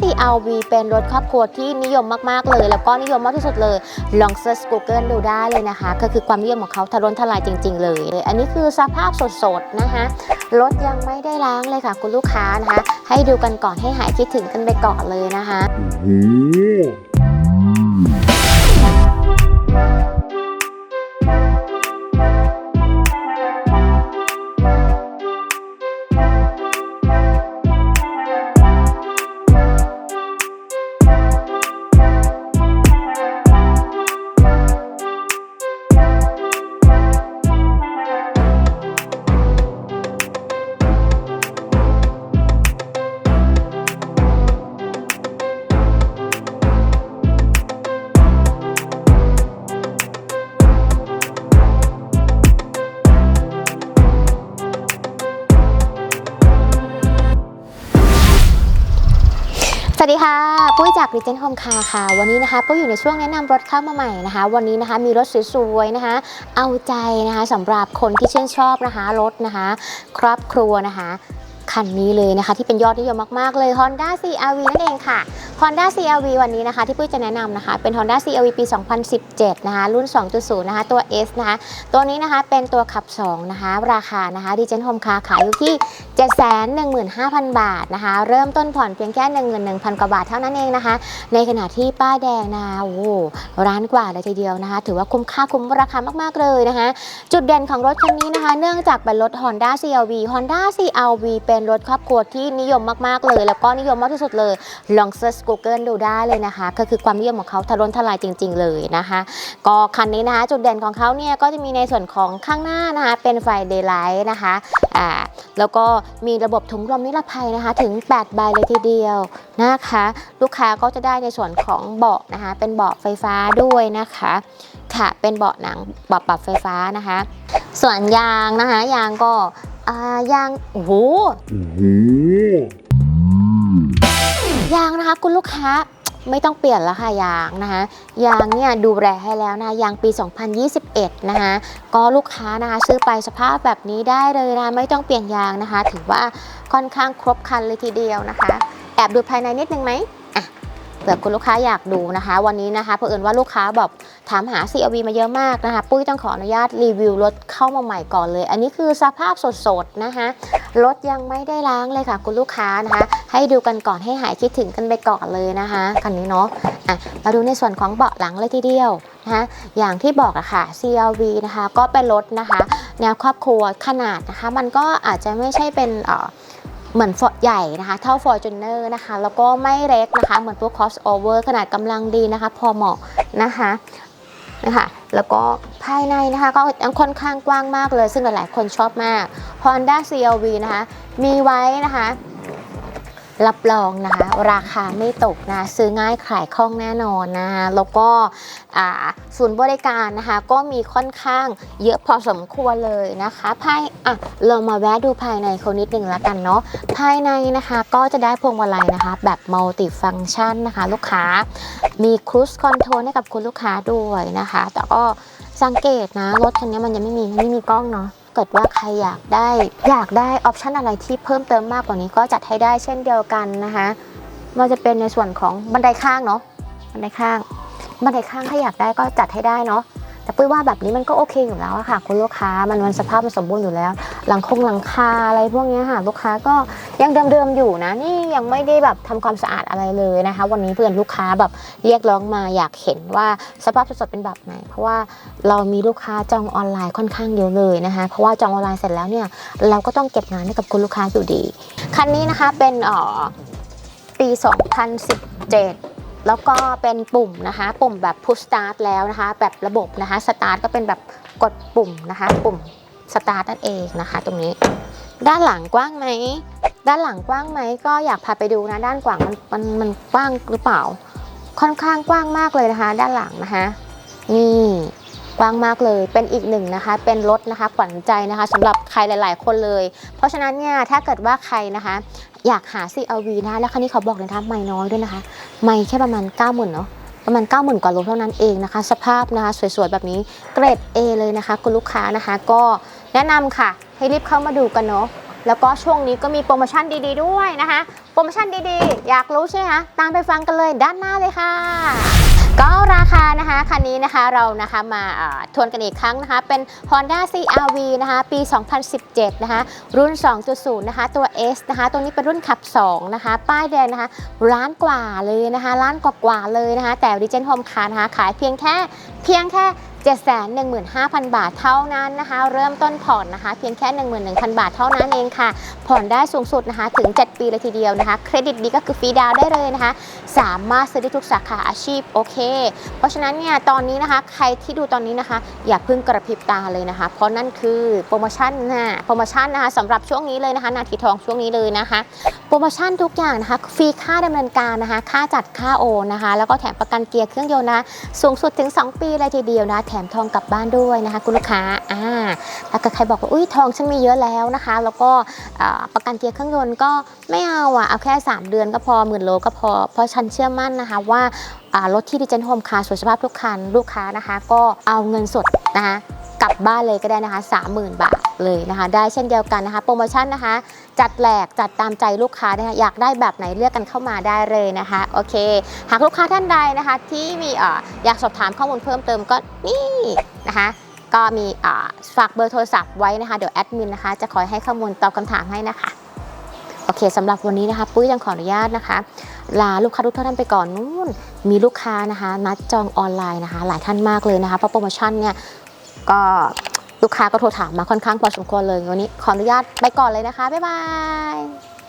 CRV เป็นรถครอบครัวที่นิยมมากๆเลย แล้วก็นิยมมากที่สุดเลย ลองเซิร์ช Google ดูได้เลยนะคะ ก็คือความนิยมของเขาทะลนทลายจริง ๆ เลย อันนี้คือสภาพสดๆนะคะรถยังไม่ได้ล้างเลยค่ะคุณลูกค้านะคะ ให้ดูกันก่อนให้หายคิดถึงกันไปก่อนเลยนะคะ วัสดีค่ะ ปุ้ยจาก Regent Home Car ค่ะ วันนี้นะคะปุ้ยอยู่ในช่วงแนะนำรถเข้ามาใหม่นะคะ วันนี้นะคะมีรถสวยๆนะคะ เอาใจนะคะสำหรับคนที่ชื่นชอบนะคะรถนะคะ ครอบครัวนะคะคันนี้เลยนะคะ ที่เป็นยอดนิยมมากๆเลย Honda CRV นั่นเองค่ะ Honda CRV วันนี้นะคะที่ปุ้ยจะแนะนำนะคะ เป็น Honda CRV ปี 2017 นะคะ รุ่น 2.0 นะคะ ตัว S นะคะ ตัวนี้นะคะเป็นตัวขับ 2 นะคะ ราคานะคะ Regent Home Car ขายอยู่ที่ 715,000 บาทนะคะ เริ่มต้นผ่อนเพียงแค่ 11,000 กว่าบาทเท่านั้นเองนะคะ ในขณะที่ป้ายแดงนะโอ้ร้านกว่าเลยทีเดียวนะคะ ถือว่าคุ้มค่าคุ้มราคามากๆเลยนะคะ จุดเด่นของรถคันนี้นะคะ เนื่องจากเป็นรถ Honda CRV Honda CRV เป็นรถครอบครัวที่นิยมมากๆเลย แล้วก็นิยมมากที่สุดเลยลองเซิร์ช Google ดูได้เลยนะคะ ก็คือความนิยมของเขาทะล้นทลายจริง ๆ เลยนะคะ ก็คันนี้นะคะจุดเด่นของเขาเนี่ยก็จะมีในส่วนของข้างหน้านะคะเป็นไฟเดย์ไลท์นะคะอ่าแล้วก็มีระบบถุงลมนิรภัยนะคะถึง 8 ใบเลยทีเดียวนะคะ ลูกค้าก็จะได้ในส่วนของเบาะนะคะ เป็นเบาะไฟฟ้าด้วยนะคะค่ะเป็นเบาะหนังเบาะปรับไฟฟ้านะคะ ส่วนยางนะคะยางก็อ่ายางโอ้โหโอ้โห ยางนะคะคุณลูกค้าไม่ต้องเปลี่ยนแล้วค่ะยางนะคะยางเนี่ยดูแลให้แล้วนะยางปี 2021 นะคะก็ลูกค้านะคะซื้อไปสภาพแบบนี้ได้เลยนะไม่ต้องเปลี่ยนยางนะคะ ถือว่าค่อนข้างครบครันเลยทีเดียวนะคะ แอบดูภายในนิดนึงไหม เผื่อคุณลูกค้าอยากดูนะคะ วันนี้นะคะเผอิญว่าลูกค้าแบบถามหา CRV มาเยอะมากนะคะ ปุ้ยต้องขออนุญาตรีวิวรถเข้ามาใหม่ก่อนเลย อันนี้คือสภาพสดๆนะคะรถยังไม่ได้ล้างเลยค่ะ คุณลูกค้านะคะ ให้ดูกันก่อนให้หายคิดถึงกันไปก่อนเลยนะคะคันนี้เนาะอะมาดูในส่วนของเบาะหลังเลยทีเดียวนะคะอย่างที่บอกอะค่ะ CRV นะคะก็เป็นรถนะคะ แนวครอบครัวขนาดนะคะ มันก็อาจจะไม่ใช่เป็นเอ่อ เหมือนฟอร์ใหญ่นะคะ เท่า Fortuner นะคะ แล้วก็ไม่เล็กนะคะ เหมือนตัว crossover ขนาดกำลังดีนะคะ พอเหมาะนะคะนะคะแล้วก็ภายในนะคะก็ยังค่อนข้างกว้างมากเลย ซึ่งหลายๆ คนชอบมาก Honda CRV นะคะ มีไว้นะคะ รับรองนะคะราคาไม่ตกนะซื้อง่ายขายคล่องแน่นอนนะแล้วก็ศูนย์บริการนะคะก็มีค่อนข้างเยอะพอสมควรเลยนะคะภายอะเรามาแวะดูภายในเขานิดนึงแล้วกันเนาะภายในนะคะก็จะได้พวงมาลัยนะคะ แบบมัลติฟังชันนะคะ ลูกค้ามีค i ู e คอนโทรลให้กับคุณลูกค้าด้วยนะคะ แต่ก็สังเกตนะรถคันนี้มันยังไม่มีไม่มีกล้องเนาะ เกิดว่าใครอยากได้อยากได้ออปชันอะไรที่เพิ่มเติมมากกว่านี้ก็จัดให้ได้เช่นเดียวกันนะคะมันจะเป็นในส่วนของบันไดข้างเนาะบันไดข้าง บันไดข้างถ้าอยากได้ก็จัดให้ได้เนาะแต่ปุ้ยว่าแบบนี้มันก็โอเคอยู่แล้วอะค่ะ คุณลูกค้ามันมันสภาพมันสมบูรณ์อยู่แล้ว หลังคงหลังคาอะไรพวกนี้ค่ะลูกค้าก็ยังเดิมๆอยู่นะนี่ยังไม่ได้แบบทำความสะอาดอะไรเลยนะคะ วันนี้เพื่อนลูกค้าแบบเรียกร้องมาอยากเห็นว่าสภาพสดๆเป็นแบบไหน เพราะว่าเรามีลูกค้าจองออนไลน์ค่อนข้างเยอะเลยนะคะ เพราะว่าจองออนไลน์เสร็จแล้วเนี่ยเราก็ต้องเก็บงานให้กับคุณลูกค้าอยู่ดี คันนี้นะคะเป็นอ่อปี 2017แล้วก็เป็นปุ่มนะคะ ปุ่มแบบ push start แล้วนะคะ แบบระบบนะคะ start ก็เป็นแบบกดปุ่มนะคะ ปุ่ม start นั่นเองนะคะ ตรงนี้ ด้านหลังกว้างไหมด้านหลังกว้างไหมก็อยากพาไปดูนะด้านกว้างมันมันมันกว้างหรือเปล่า ค่อนข้างกว้างมากเลยนะคะ ด้านหลังนะคะ นี่กว้างมากเลยเป็นอีกหนึ่งนะคะ เป็นรถนะคะขวัญใจนะคะสำหรับใครหลาย ๆ คนเลย เพราะฉะนั้นเนี่ยถ้าเกิดว่าใครนะคะ อยากหา CRV นะคะแล้วคันนี้เขาบอกเลยนะคะไม่น้อยด้วยนะคะ ไม่แค่ประมาณ 90,000เนาะประมาณ 90,000 กว่าโลเท่านั้นเองนะคะ สภาพนะคะ สวย ๆ แบบนี้เกรด A เลยนะคะ คุณลูกค้านะคะก็ แนะนำค่ะ ให้รีบเข้ามาดูกันเนาะแล้วก็ช่วงนี้ก็มีโปรโมชั่นดีๆด้วยนะคะ โปรโมชั่นดีๆ อยากรู้ใช่ไหมคะ ตามไปฟังกันเลยด้านหน้าเลยค่ะ ก็ราคานะคะคันนี้นะคะเรานะคะมาทวนกันอีกครั้งนะคะ เป็น Honda CRV นะคะ ปี 2017 นะคะ รุ่น 2.0 นะคะ ตัว S นะคะ ตัวนี้เป็นรุ่นขับ 2 นะคะ ป้ายแดงนะคะร้านกว่าเลยนะคะร้านกว่าๆเลยนะคะ แต่ r e g e n Home Car นะคะ ขายเพียงแค่เพียงแค่715,000 บาทเท่านั้นนะคะ เริ่มต้นผ่อนนะคะ เพียงแค่ 11,000 บาทเท่านั้นเองค่ะ ผ่อนได้สูงสุดนะคะถึง 7 ปีเลยทีเดียวนะคะ เครดิตดีก็คือฟรีดาวน์ได้เลยนะคะ สามารถซื้อได้ทุกสาขาอาชีพโอเคเพราะฉะนั้นเนี่ยตอนนี้นะคะ ใครที่ดูตอนนี้นะคะ อย่าเพิ่งกระพริบตาเลยนะคะ เพราะนั่นคือโปรโมชั่นนะโปรโมชั่นนะคะสำหรับช่วงนี้เลยนะคะ นาทีทองช่วงนี้เลยนะคะ โปรโมชั่นทุกอย่างนะคะฟรีค่าดำเนินการนะคะ ค่าจัดค่าโอนนะคะ แล้วก็แถมประกันเกียร์เครื่องยนต์นะสูงสุดถึง 2 ปีเลยทีเดียวนะ แถมทองกลับบ้านด้วยนะคะ คุณลูกค้าอ่า ถ้าเกิดใครบอกว่าอุ้ยทองฉันมีเยอะแล้วนะคะ แล้วก็ประกันเกียร์เครื่องยนต์ก็ไม่เอาอะเอาแค่ 3 เดือนก็พอหมื่นโลก็พอเพราะฉันเชื่อมั่นนะคะว่ารถที่ดิเจนโฮมคาร์สวยสภาพทุกคันลูกค้านะคะ ก็เอาเงินสดนะคะกลับบ้านเลยก็ได้นะคะ 30,000 บาทเลยนะคะ ได้เช่นเดียวกันนะคะ โปรโมชั่นนะคะ จัดแหลกจัดตามใจลูกค้านะคะอยากได้แบบไหนเลือกกันเข้ามาได้เลยนะคะโอเค หากลูกค้าท่านใดนะคะที่มีออยากสอบถามข้อมูลเพิ่มเติมก็นี่นะคะ ก็มีฝากเบอร์โทรศัพท์ไว้นะคะ เดี๋ยวแอดมินนะคะ จะคอยให้ข้อมูลตอบคำถามให้นะคะ โอเคสำหรับวันนี้นะคะ ปุ้ยยังขออนุญาตนะคะ ลาลูกค้าทุกท่านไปก่อนนู่น มีลูกค้านะคะ นัดจองออนไลน์นะคะ หลายท่านมากเลยนะคะ เพราะโปรโมชั่นเนี่ยก็ลูกค้าก็โทรถามมาค่อนข้างพอสมควรเลยวันนี้ขออนุญาตไปก่อนเลยนะคะ บ๊ายบาย